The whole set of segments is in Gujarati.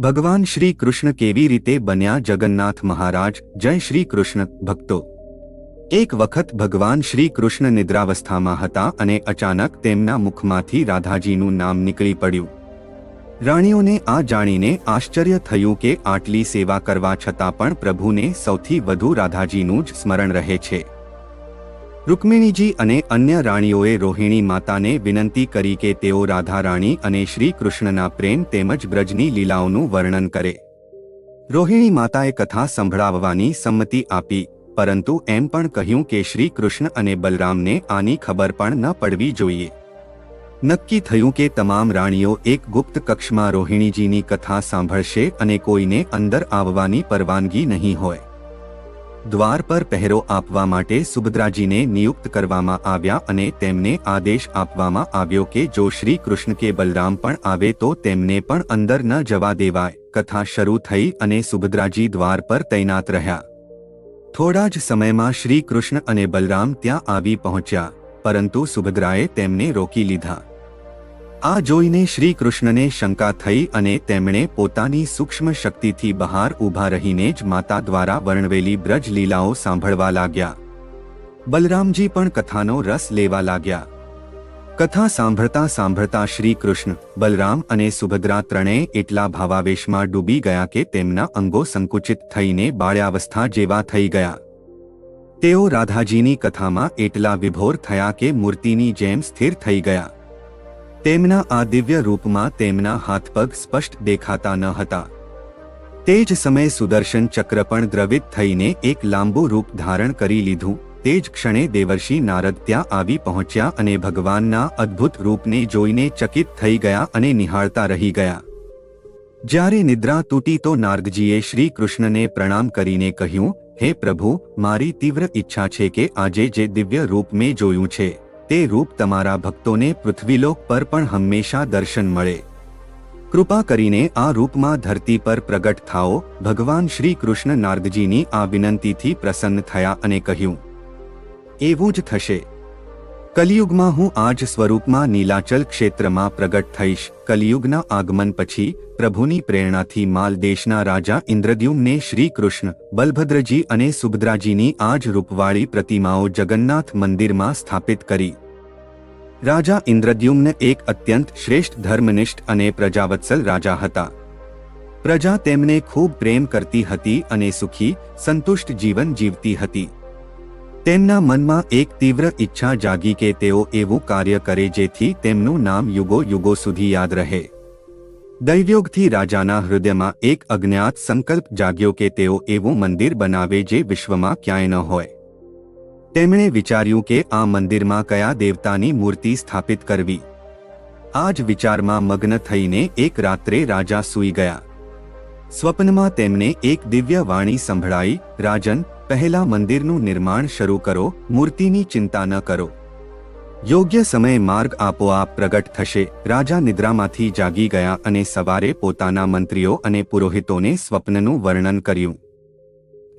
ભગવાન શ્રી કૃષ્ણ કેવી રીતે બન્યા જગન્નાથ મહારાજ? જય શ્રી કૃષ્ણ, ભક્તો. એક વખત ભગવાન શ્રી કૃષ્ણ નિદ્રાવસ્થામાં હતા અને અચાનક તેમના મુખમાંથી રાધાજીનું નામ નીકળી પડ્યું. રાણીઓને આ જાણીને આશ્ચર્ય થયું કે આટલી સેવા કરવા છતાં પણ પ્રભુને સૌથી વધુ રાધાજીનું જ સ્મરણ રહે છે. રૂકમિણીજી અને અન્ય રાણીઓએ રોહિણી માતાને વિનંતી કરી કે તેઓ રાધા રાણી અને શ્રી કૃષ્ણના પ્રેમ તેમજ બ્રજની લીલાઓનું વર્ણન કરે. રોહિણી માતાએ કથા સંભળાવવાની સંમતિ આપી, પરંતુ એમ પણ કહ્યું કે શ્રી કૃષ્ણ અને બલરામને આની ખબર પણ ન પડવી જોઈએ. નક્કી થયું કે તમામ રાણીઓ એક ગુપ્ત કક્ષમાં રોહિણીજીની કથા સાંભળશે અને કોઈને અંદર આવવાની પરવાનગી નહીં હોય. દ્વાર પર પહેરો આપવા માટે સુભદ્રાજીને નિયુક્ત કરવામાં આવ્યા અને તેમને આદેશ આપવામાં આવ્યો કે જો શ્રી કૃષ્ણ કે બલરામ પણ આવે તો તેમને પણ અંદર ન જવા દેવાય. કથા શરૂ થઈ અને સુભદ્રાજી દ્વાર પર તૈનાત રહ્યા. થોડા જ સમયમાં શ્રી કૃષ્ણ અને બલરામ ત્યાં આવી પહોંચ્યા, પરંતુ સુભદ્રાએ તેમને રોકી લીધા. આ જોઈને શ્રી કૃષ્ણને શંકા થઈ અને તેમણે પોતાની સૂક્ષ્મ શક્તિથી બહાર ઊભા રહીને જ માતા દ્વારા વર્ણવેલી બ્રજ લીલાઓ સાંભળવા લાગ્યા. બલરામજી પણ કથાનો રસ લેવા લાગ્યા. કથા સાંભળતા સાંભળતા શ્રી કૃષ્ણ બલરામ અને સુભદ્રા ત્રણેય એટલા ભાવાવેશમાં ડૂબી ગયા કે તેમના અંગો સંકુચિત થઈને બાળ્યાવસ્થા જેવા થઈ ગયા. તેઓ રાધાજીની કથામાં એટલા વિભોર થયા કે મૂર્તિની જેમ સ્થિર થઈ ગયા. તેમના આ દિવ્ય રૂપમાં તેમના હાથ પગ સ્પષ્ટ દેખાતા ન હતા. તે જ સમયે સુદર્શન ચક્ર પણ દ્રવિત થઈને એક લાંબુ રૂપ ધારણ કરી લીધું. તે જ ક્ષણે દેવર્ષિ નારદ ત્યાં આવી પહોંચ્યા અને ભગવાનના અદ્ભુત રૂપને જોઈને ચકિત થઈ ગયા અને નિહાળતા રહી ગયા. જ્યારે નિદ્રા તૂટી તો નારદજીએ શ્રી કૃષ્ણને પ્રણામ કરીને કહ્યું, હે પ્રભુ, મારી તીવ્ર ઈચ્છા છે કે આજે જે દિવ્ય રૂપ મેં જોયું છે તે રૂપ તમારા ભક્તોને પૃથ્વીલોક પર પણ હંમેશા દર્શન મળે. કૃપા કરીને આ રૂપમાં ધરતી પર પ્રગટ થાઓ. ભગવાન શ્રી કૃષ્ણ નારદજીની આ વિનંતીથી પ્રસન્ન થયા અને કહ્યું, એવું જ થશે. કલિયુગમાં હું આજ સ્વરૂપમાં નીલાચલ ક્ષેત્રમાં પ્રગટ થઈશ. કલિયુગના આગમન પછી પ્રભુની પ્રેરણાથી માલ દેશના રાજા ઇન્દ્રદ્યુમને શ્રી કૃષ્ણ બલભદ્રજી અને સુભદ્રાજીની આજ રૂપવાળી પ્રતિમાઓ જગન્નાથ મંદિરમાં સ્થાપિત કરી. રાજા ઇન્દ્રદ્યુમ્ન એક અત્યંત શ્રેષ્ઠ ધર્મનિષ્ઠ અને પ્રજાવત્સલ રાજા હતા. પ્રજા તેમને ખૂબ પ્રેમ કરતી હતી અને સુખી, સંતુષ્ટ જીવન જીવતી હતી. તેમના મનમાં એક તીવ્ર ઈચ્છા જાગી કે તેઓ એવું કાર્ય કરે જેથી તેમનું નામ યુગો યુગો સુધી યાદ રહે. દૈવયોગથી રાજાના હૃદયમાં એક અજ્ઞાત સંકલ્પ જાગ્યો કે તેઓ એવું મંદિર બનાવે જે વિશ્વમાં ક્યાંય ન હોય. તેમણે વિચાર્યું કે આ મંદિરમાં કયા દેવતાની મૂર્તિ સ્થાપિત કરવી. આ જ વિચારમાં મગ્ન થઈને એક રાત્રે રાજા સૂઈ ગયા. સ્વપ્નમાં તેમને એક દિવ્ય વાણી સંભળાઈ, રાજન પહેલા મંદિરનું નિર્માણ શરૂ કરો, મૂર્તિની ચિંતા ન કરો. યોગ્ય સમયે માર્ગ આપોઆપ પ્રગટ થશે. રાજા નિદ્રામાંથી જાગી ગયા અને સવારે પોતાના મંત્રીઓ અને પુરોહિતોને સ્વપ્નનું વર્ણન કર્યું.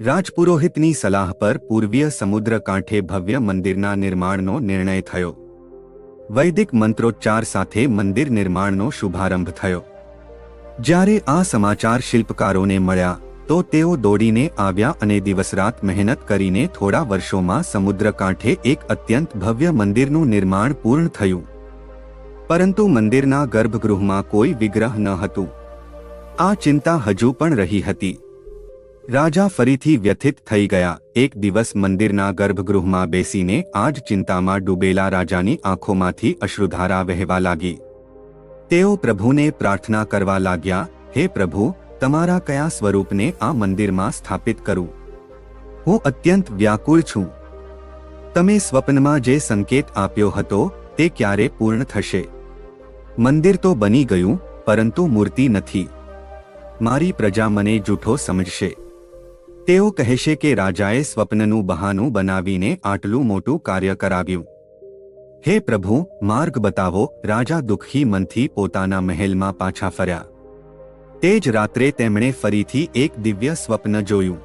રાજપુરોહિતની સલાહ પર પૂર્વીય સમુદ્ર કાંઠે ભવ્ય મંદિરના નિર્માણનો નિર્ણય થયો. વૈદિક મંત્રોચ્ચાર સાથે મંદિર નિર્માણનો શુભારંભ થયો. જ્યારે આ સમાચાર શિલ્પકારોને મળ્યા તો તેઓ દોડીને આવ્યા અને દિવસરાત મહેનત કરીને થોડા વર્ષોમાં સમુદ્રકાંઠે એક અત્યંત ભવ્ય મંદિરનું નિર્માણ પૂર્ણ થયું. પરંતુ મંદિરના ગર્ભગૃહમાં કોઈ વિગ્રહ ન હતું. આ ચિંતા હજુ પણ રહી હતી. રાજા ફરીથી વ્યથિત થઈ ગયા. એક દિવસ મંદિરના ગર્ભગૃહમાં બેસીને આ જ ચિંતામાં ડૂબેલા રાજાની આંખોમાંથી અશ્રુધારા વહેવા લાગી. તેઓ પ્રભુને પ્રાર્થના કરવા લાગ્યા, હે પ્રભુ તમારા કયા સ્વરૂપને આ મંદિરમાં સ્થાપિત કરું? હું અત્યંત વ્યાકુળ છું. તમે સ્વપ્નમાં જે સંકેત આપ્યો હતો, તે ક્યારે પૂર્ણ થશે? મંદિર તો બની ગયું, પરંતુ મૂર્તિ નથી. મારી પ્રજા મને જૂઠો સમજશે. તેઓ કહેશે કે રાજાએ સ્વપ્નનું બહાનું બનાવીને આટલું મોટું કાર્ય કરાવ્યું. હે પ્રભુ, માર્ગ બતાવો, રાજા દુઃખી મનથી પોતાના મહેલમાં પાછા ફર્યા. તે જ રાત્રે તેમણે ફરીથી એક દિવ્ય સ્વપ્ન જોયું.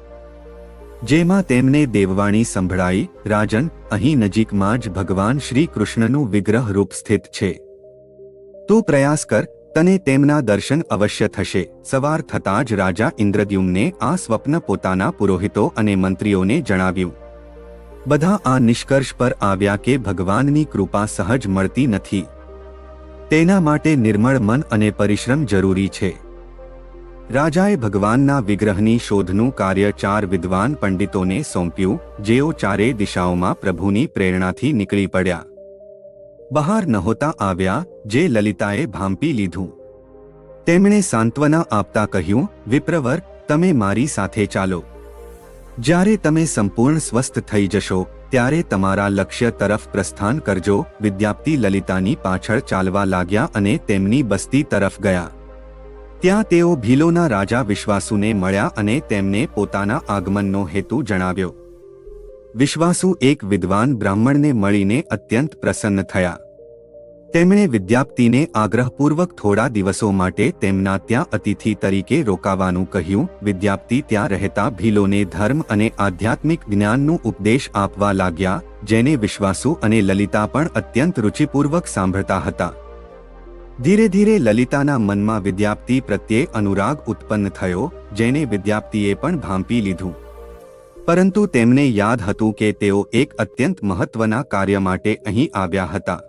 જેમાં તેમને દેવવાણી સંભળાઈ, રાજન, અહીં નજીકમાં જ ભગવાન શ્રી કૃષ્ણનું વિગ્રહ રૂપ સ્થિત છે. તું પ્રયાસ કર, તને તેમના દર્શન અવશ્ય થશે. સવાર થતાં જ રાજા ઇન્દ્રદ્યુમ્ને આ સ્વપ્ન પોતાના પુરોહિતો અને મંત્રીઓને જણાવ્યું. બધા આ નિષ્કર્ષ પર આવ્યા કે ભગવાનની કૃપા સહજ મળતી નથી. તેના માટે નિર્મળ મન અને પરિશ્રમ જરૂરી છે. રાજાએ ભગવાનના વિગ્રહની શોધનું કાર્ય ચાર વિદ્વાન પંડિતોને સોંપ્યું, જેઓ ચારે દિશાઓમાં પ્રભુની પ્રેરણાથી નીકળી પડ્યા. બહાર નહોતા આવ્યા, જે લલિતાએ ભાંપી લીધું. તેમણે સાંત્વના આપતા કહ્યું, વિપ્રવર, તમે મારી સાથે ચાલો. જ્યારે તમે સંપૂર્ણ સ્વસ્થ થઈ જશો, ત્યારે તમારા લક્ષ્ય તરફ પ્રસ્થાન કરજો. વિદ્યાપ્તિ લલિતાની પાછળ ચાલવા લાગ્યા અને તેમની બસ્તી તરફ ગયા. ત્યાં તેઓ ભીલોના રાજા વિશ્વાસુને મળ્યા અને તેમને પોતાના આગમનનો હેતુ જણાવ્યો. વિશ્વાસુ એક વિદ્વાન બ્રાહ્મણને મળીને અત્યંત પ્રસન્ન થયા. તેમણે વિદ્યાપ્તિને આગ્રહપૂર્વક થોડા દિવસો માટે તેમના ત્યાં અતિથિ તરીકે રોકાવાનું કહ્યું. વિદ્યાપ્તિ ત્યાં રહેતા ભીલોને ધર્મ અને આધ્યાત્મિક જ્ઞાનનું ઉપદેશ આપવા લાગ્યા, જેને વિશ્વાસુ અને લલિતા પણ અત્યંત રુચિપૂર્વક સાંભળતા હતા. ધીરે ધીરે લલિતાના મનમાં વિદ્યાપ્તિ પ્રત્યે અનુરાગ ઉત્પન્ન થયો જેને વિદ્યાપ્તિએ પણ ભાંપી લીધું. પરંતુ તેમને યાદ હતું કે તેઓ એક અત્યંત મહત્વના કાર્ય માટે અહીં આવ્યા હતા.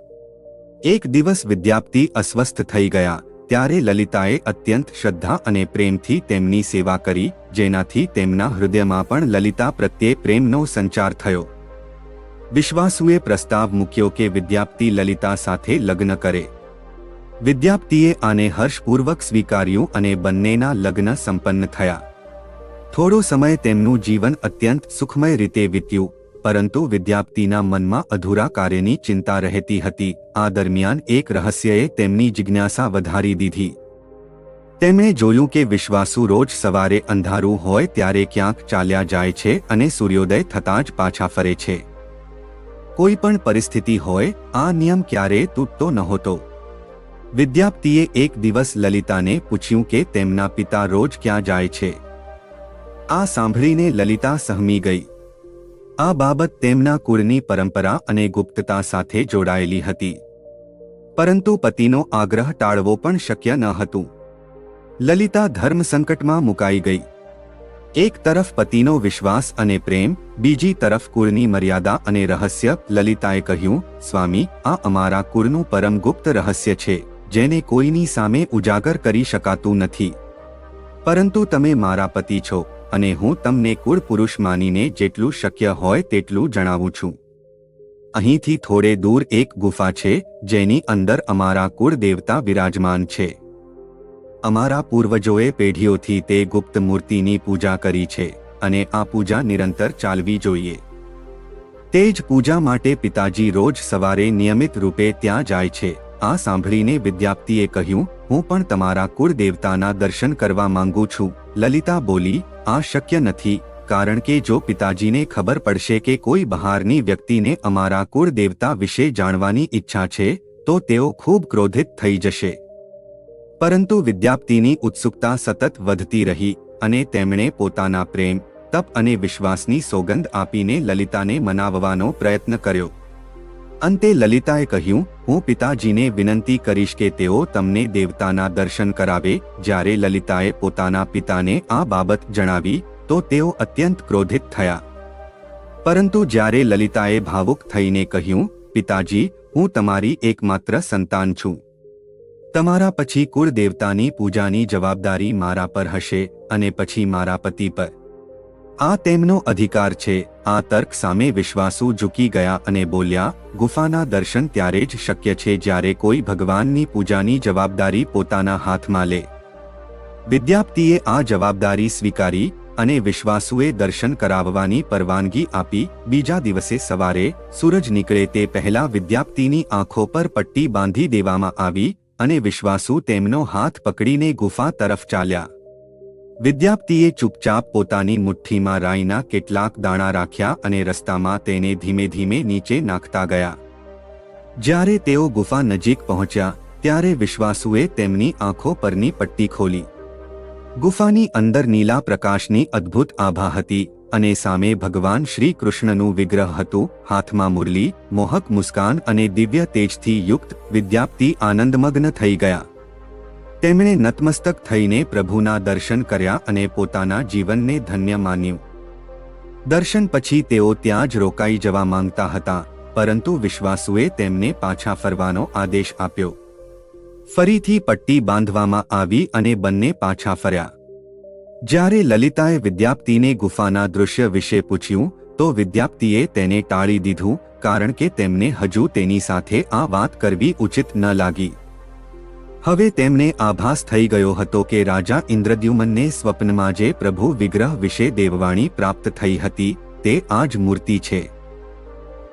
એક દિવસ વિદ્યાપ્તિ અસ્વસ્થ થઈ ગયા, ત્યારે લલિતાએ અત્યંત શ્રદ્ધા અને પ્રેમથી તેમની સેવા કરી, જેનાથી તેમના હૃદયમાં પણ લલિતા પ્રત્યે પ્રેમનો સંચાર થયો. વિશ્વાસુએ પ્રસ્તાવ મૂક્યો કે વિદ્યાપ્તિ લલિતા સાથે લગ્ન કરે. વિદ્યાપ્તિએ આને હર્ષપૂર્વક સ્વીકાર્યું અને બંનેના લગ્ન સંપન્ન થયા. થોડો સમય તેમનું જીવન અત્યંત સુખમય રીતે વીત્યું, પરંતુ વિદ્યાપ્તિના મનમાં અધૂરા કાર્યની ચિંતા રહેતી હતી. આ દરમિયાન એક રહસ્યએ તેમની જિજ્ઞાસા વધારી દીધી. તેમણે જોયું કે વિશ્વાસુ રોજ સવારે અંધારું હોય ત્યારે ક્યાંક ચાલ્યા જાય છે અને સૂર્યોદય થતાં જ પાછા ફરે છે. કોઈ પણ પરિસ્થિતિ હોય, આ નિયમ ક્યારેય તૂટતો નહોતો. વિદ્યાપ્તિએ એક દિવસ લલિતાને પૂછ્યું કે તેમના પિતા રોજ ક્યાં જાય છે. આ સાંભળીને લલિતા સહમી ગઈ. આ બાબત તેમના કુળની પરંપરા અને ગુપ્તતા સાથે જોડાયેલી હતી. પરંતુ પતિનો આગ્રહ ટાળવો પણ શક્ય ન હતું. લલિતા ધર્મ સંકટમાં મુકાઈ ગઈ. એક તરફ પતિનો વિશ્વાસ અને પ્રેમ, બીજી તરફ કુળની મર્યાદા અને રહસ્ય લલિતાએ કહ્યું, સ્વામી, આ અમારા કુળનું પરમ ગુપ્ત રહસ્ય છે. જેને કોઈની સામે ઉજાગર કરી શકાતું નથી. પરંતુ તમે મારા પતિ છો અને હું તમને કુળ પુરુષ માનીને જેટલું શક્ય હોય તેટલું જણાવું છું. અહીંથી થોડે દૂર એક ગુફા છે, જેની અંદર અમારા કુળ દેવતા વિરાજમાન છે. અમારા પૂર્વજોએ પેઢીઓથી તે ગુપ્ત મૂર્તિની પૂજા કરી છે અને આ પૂજા નિરંતર ચાલવી જોઈએ. તે જ પૂજા માટે પિતાજી રોજ સવારે નિયમિત રૂપે ત્યાં જાય છે. આ સાંભળીને વિદ્યાપ્તિએ કહ્યું, હું પણ તમારા કુળ દેવતાના દર્શન કરવા માંગુ છું. લલિતા બોલી, આ શક્ય નથી, કારણ કે જો પિતાજીને ખબર પડશે કે કોઈ બહારની વ્યક્તિને અમારા કુળ દેવતા વિશે જાણવાની ઈચ્છા છે, તો તેઓ ખૂબ ક્રોધિત થઈ જશે. પરંતુ વિદ્યાપ્તિની ઉત્સુકતા સતત વધતી રહી અને તેમણે પોતાના પ્રેમ, તપ અને વિશ્વાસની સોગંદ આપીને લલિતાને મનાવવાનો પ્રયત્ન કર્યો. અંતે લલિતાએ કહ્યું, હું પિતાજીને વિનંતી કરીશ કે તેઓ તમને દેવતાના દર્શન કરાવે. જ્યારે લલિતાએ પોતાના પિતાને આ બાબત જણાવી, તો તેઓ અત્યંત ક્રોધિત થયા. પરંતુ જ્યારે લલિતાએ ભાવુક થઈને કહ્યું, પિતાજી, હું તમારી એકમાત્ર સંતાન છું. તમારા પછી કુળ દેવતાની પૂજાની જવાબદારી મારા પર હશે અને પછી મારા પતિ પર. આ તેમનો અધિકાર છે. આ તર્ક સામે વિશ્વાસુ ઝૂકી ગયા અને બોલ્યા, ગુફાના દર્શન ત્યારે જ શક્ય છે જ્યારે કોઈ ભગવાનની પૂજાની જવાબદારી પોતાના હાથમાં લે. વિદ્યાપ્તિએ આ જવાબદારી સ્વીકારી અને વિશ્વાસુએ દર્શન કરાવવાની પરવાનગી આપી. બીજા દિવસે સવારે સૂરજ નીકળે તે પહેલા વિદ્યાપ્તિની આંખો પર પટ્ટી બાંધી દેવામાં આવી અને વિશ્વાસુ તેમનો હાથ પકડીને ગુફા તરફ ચાલ્યા. વિદ્યાપ્તિએ ચૂપચાપ પોતાની મુઠ્ઠીમાં રાઈના કેટલાક દાણા રાખ્યા અને રસ્તામાં તેને ધીમે ધીમે નીચે નાખતા ગયા. જ્યારે તેઓ ગુફા નજીક પહોંચ્યા, ત્યારે વિશ્વાસુએ તેમની આંખો પરની પટ્ટી ખોલી. ગુફાની અંદર નીલા પ્રકાશની અદ્ભુત આભા હતી અને સામે ભગવાન શ્રી કૃષ્ણનું વિગ્રહ હતું, હાથમાં મુરલી, મોહક મુસ્કાન અને દિવ્ય તેજથી યુક્ત, વિદ્યાપ્તિ આનંદમગ્ન થઈ ગયા. તેમણે નતમસ્તક થઈને પ્રભુના દર્શન કર્યા અને પોતાના જીવનને ધન્ય માન્યું. દર્શન પછી તેઓ ત્યાં જ રોકાઈ જવા માંગતા હતા, પરંતુ વિશ્વાસુએ તેમને પાછા ફરવાનો આદેશ આપ્યો. ફરીથી પટ્ટી બાંધવામાં આવી અને બંને પાછા ફર્યા. જ્યારે લલિતાએ વિદ્યાપ્તિને ગુફાના દૃશ્ય વિશે પૂછ્યું, તો વિદ્યાપ્તિએ તેને ટાળી દીધું, કારણ કે તેમને હજુ તેની સાથે આ વાત કરવી ઉચિત ન લાગી. હવે તેમને આભાસ થઈ ગયો હતો કે રાજા ઇન્દ્રદ્યુમનને સ્વપ્નમાં જે પ્રભુ વિગ્રહ વિશે દેવવાણી પ્રાપ્ત થઈ હતી, તે આ જ મૂર્તિ છે.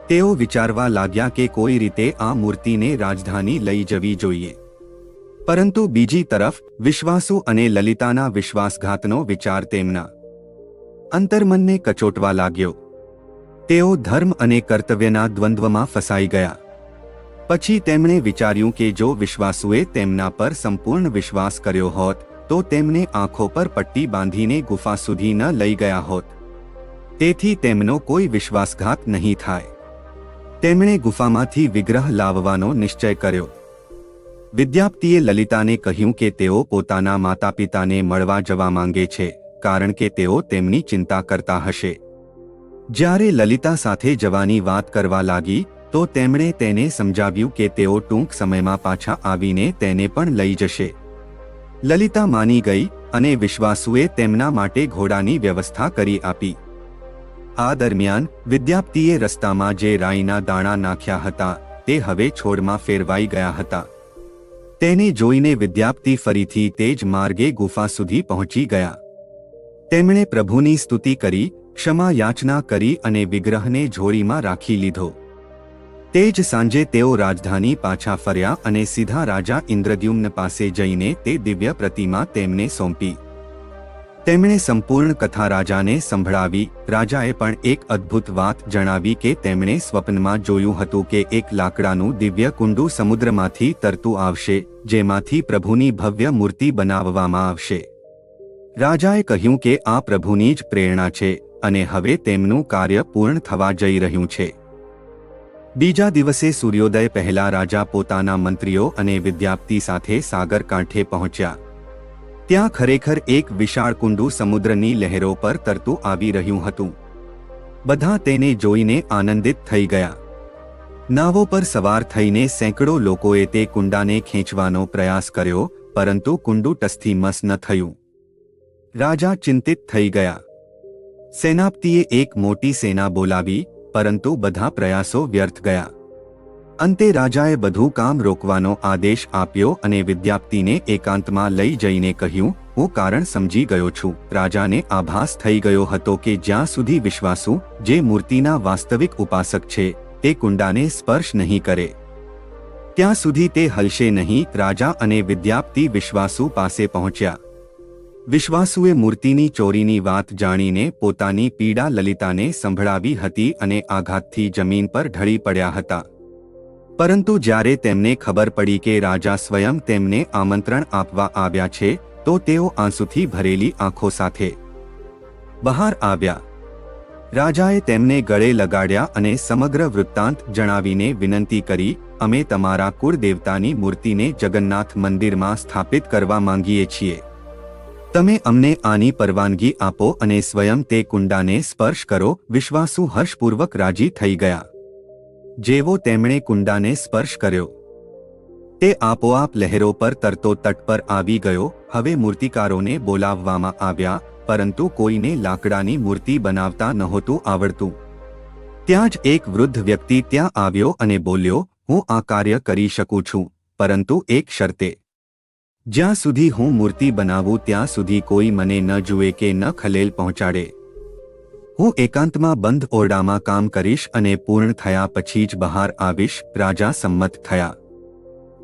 તેઓ વિચારવા લાગ્યા કે કોઈ રીતે આ મૂર્તિને રાજધાની લઈ જવી જોઈએ. પરંતુ બીજી તરફ, વિશ્વાસુ અને લલિતાના વિશ્વાસઘાતનો વિચાર તેમના અંતર્મનને કચોટવા લાગ્યો. તેઓ ધર્મ અને કર્તવ્યના દ્વંદ્વમાં ફસાઈ ગયા. પછી તેમણે વિચાર્યું કે જો વિશ્વાસુએ તેમના પર સંપૂર્ણ વિશ્વાસ કર્યો હોત, તો તેમને આંખો પર પટ્ટી બાંધીને ગુફા સુધી ન લઈ ગયા હોત. તેથી તેમનો કોઈ વિશ્વાસઘાત નહીં થાય. તેમણે ગુફામાંથી વિગ્રહ લાવવાનો નિશ્ચય કર્યો. વિદ્યાપ્તિએ લલિતાને કહ્યું કે તેઓ પોતાના માતા પિતાને મળવા જવા માંગે છે, કારણ કે તેઓ તેમની ચિંતા કરતા હશે. જ્યારે લલિતા સાથે જવાની વાત કરવા લાગી તો તેમણે તેને સમજાવ્યું કે તેઓ ટૂંક સમયમાં પાછા આવીને તેને પણ લઈ જશે. લલિતા માની ગઈ અને વિશ્વાસુએ તેમના માટે ઘોડાની વ્યવસ્થા કરી આપી. આ દરમિયાન વિદ્યાપ્તિએ રસ્તામાં જે રાઈના દાણા નાખ્યા હતા તે હવે છોડમાં ફેરવાઈ ગયા હતા. તેને જોઈને વિદ્યાપ્તિ ફરીથી તે જ માર્ગે ગુફા સુધી પહોંચી ગયા. તેમણે પ્રભુની સ્તુતિ કરી ક્ષમા યાચના કરી અને વિગ્રહને જોડીમાં રાખી લીધો. તે જ સાંજે તેઓ રાજધાની પાછા ફર્યા અને સીધા રાજા ઇન્દ્રદ્યુમ્ન પાસે જઈને તે દિવ્ય પ્રતિમા તેમને સોંપી. તેમણે સંપૂર્ણ કથા રાજાને સંભળાવી. રાજાએ પણ એક અદ્ભુત વાત જણાવી કે તેમણે સ્વપ્નમાં જોયું હતું કે એક લાકડાનું દિવ્ય કુંડું સમુદ્રમાંથી તરતું આવશે, જેમાંથી પ્રભુની ભવ્ય મૂર્તિ બનાવવામાં આવશે. રાજાએ કહ્યું કે આ પ્રભુની જ પ્રેરણા છે અને હવે તેમનું કાર્ય પૂર્ણ થવા જઈ રહ્યું છે. બીજા દિવસે સૂર્યોદય પહેલા રાજા પોતાના મંત્રીઓ અને વિદ્યાપ્તિ સાથે સાગરકાંઠે પહોંચ્યા. ત્યાં ખરેખર એક વિશાળ કુંડું સમુદ્રની લહેરો પર તરતું આવી રહ્યું હતું. બધા તેને જોઈને આનંદિત થઈ ગયા. નાવો પર સવાર થઈને સેંકડો લોકોએ તે કુંડાને ખેંચવાનો પ્રયાસ કર્યો, પરંતુ કુંડુ ટસથી મસ ન થયું. રાજા ચિંતિત થઈ ગયા. સેનાપતિએ એક મોટી સેના બોલાવી પરંતુ બધા પ્રયાસો વ્યર્થ ગયા. અંતે રાજાએ બધું કામ રોકવાનો આદેશ આપ્યો અને વિદ્યાપ્તિને એકાંતમાં લઈ જઈને કહ્યું, હું કારણ સમજી ગયો છું. રાજાને આભાસ થઈ ગયો હતો કે જ્યાં સુધી વિશ્વાસુ, જે મૂર્તિના વાસ્તવિક ઉપાસક છે, તે કુંડાને સ્પર્શ નહીં કરે. ત્યાં સુધી તે હલશે નહીં. રાજા અને વિદ્યાપ્તિ વિશ્વાસુ પાસે પહોંચ્યા. વિશ્વાસુએ મૂર્તિની ચોરીની વાત જાણીને પોતાની પીડા લલિતાને સંભળાવી હતી અને આઘાતથી જમીન પર ઢળી પડ્યા હતા. પરંતુ જ્યારે તેમને ખબર પડી કે રાજા સ્વયં તેમને આમંત્રણ આપવા આવ્યા છે, તો તેઓ આંસુથી ભરેલી આંખો સાથે બહાર આવ્યા. રાજાએ તેમને ગળે લગાડ્યા અને સમગ્ર વૃત્તાંત જણાવીને વિનંતી કરી, અમે તમારા કુળદેવતાની મૂર્તિને જગન્નાથ મંદિરમાં સ્થાપિત કરવા માંગીએ છીએ. તમે અમને આની પરવાનગી આપો અને સ્વયં તે કુંડાને સ્પર્શ કરો. વિશ્વાસુ હર્ષપૂર્વક રાજી થઈ ગયા. જેવો તેમણે કુંડાને સ્પર્શ કર્યો. તે આપોઆપ લહેરો પર તરતો તટ પર આવી ગયો. હવે મૂર્તિકારોને બોલાવવામાં આવ્યા, પરંતુ કોઈને લાકડાની મૂર્તિ બનાવતા નહોતું આવડતું. ત્યાં જ એક વૃદ્ધ વ્યક્તિ ત્યાં આવ્યો અને બોલ્યો, હું આ કાર્ય કરી શકું છું, પરંતુ એક શરતે. જ્યાં સુધી હું મૂર્તિ બનાવું ત્યાં સુધી કોઈ મને ન જુએ કે ન ખલેલ પહોંચાડે. હું એકાંતમાં બંધ ઓરડામાં કામ કરીશ અને પૂર્ણ થયા પછી જ બહાર આવીશ, રાજા સંમત થયા.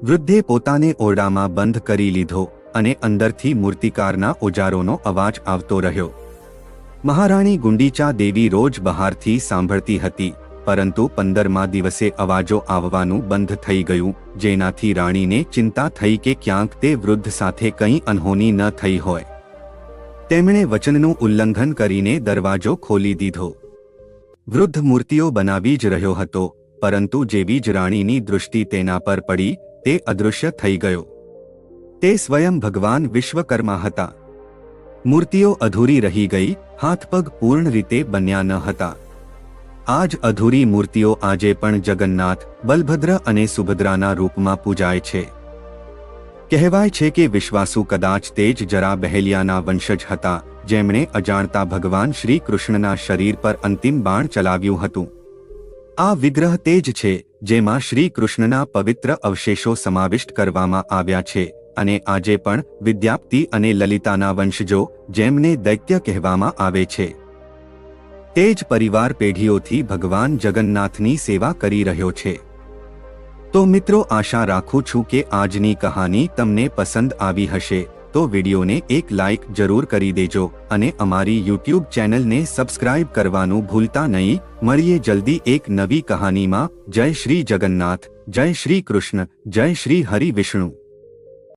વૃદ્ધે પોતાને ઓરડામાં બંધ કરી લીધો અને અંદરથી મૂર્તિકારના ઓજારોનો અવાજ આવતો રહ્યો. મહારાણી ગુંડીચા દેવી રોજ બહારથી સાંભળતી હતી. પરંતુ પંદરમા દિવસે અવાજો આવવાનું બંધ થઈ ગયું, જેનાથી રાણીને ચિંતા થઈ કે ક્યાંક તે વૃદ્ધ સાથે કંઈ અનહોની ન થઈ હોય. તેમણે વચનનું ઉલ્લંઘન કરીને દરવાજો ખોલી દીધો. વૃદ્ધ મૂર્તિઓ બનાવી જ રહ્યો હતો, પરંતુ જેવી જ રાણીની દૃષ્ટિ તેના પર પડી, તે અદૃશ્ય થઈ ગયો. તે સ્વયં ભગવાન વિશ્વકર્મા હતા. મૂર્તિઓ અધૂરી રહી ગઈ, હાથપગ પૂર્ણ રીતે બન્યા ન હતા. આ જ અધૂરી મૂર્તિઓ આજે પણ જગન્નાથ, બલભદ્ર અને સુભદ્રાના રૂપમાં પૂજાય છે. કહેવાય છે કે વિશ્વાસુ કદાચ તે જ જરા બહેલિયાના વંશજ હતા, જેમણે અજાણતા ભગવાન શ્રી કૃષ્ણના શરીર પર અંતિમ બાણ ચલાવ્યું હતું. આ વિગ્રહ તે જ છે, જેમાં શ્રી કૃષ્ણના પવિત્ર અવશેષો સમાવિષ્ટ કરવામાં આવ્યા છે, અને આજે પણ વિદ્યાપ્તિ અને લલિતાના વંશજો, જેમને દૈત્ય કહેવામાં આવે છે. તે જ પરિવાર પેઢીઓથી ભગવાન જગન્નાથની સેવા કરી રહ્યો છે. તો મિત્રો આશા રાખું છું કે આજની કહાની તમને પસંદ આવી હશે, તો વિડીયોને એક લાઇક જરૂર કરી દેજો અને અમારી યુટ્યુબ ચેનલને સબસ્ક્રાઇબ કરવાનું ભૂલતા નહીં. મળીએ જલ્દી એક નવી કહાનીમાં. જય શ્રી જગન્નાથ, જય શ્રી કૃષ્ણ, જય શ્રી હરિ વિષ્ણુ.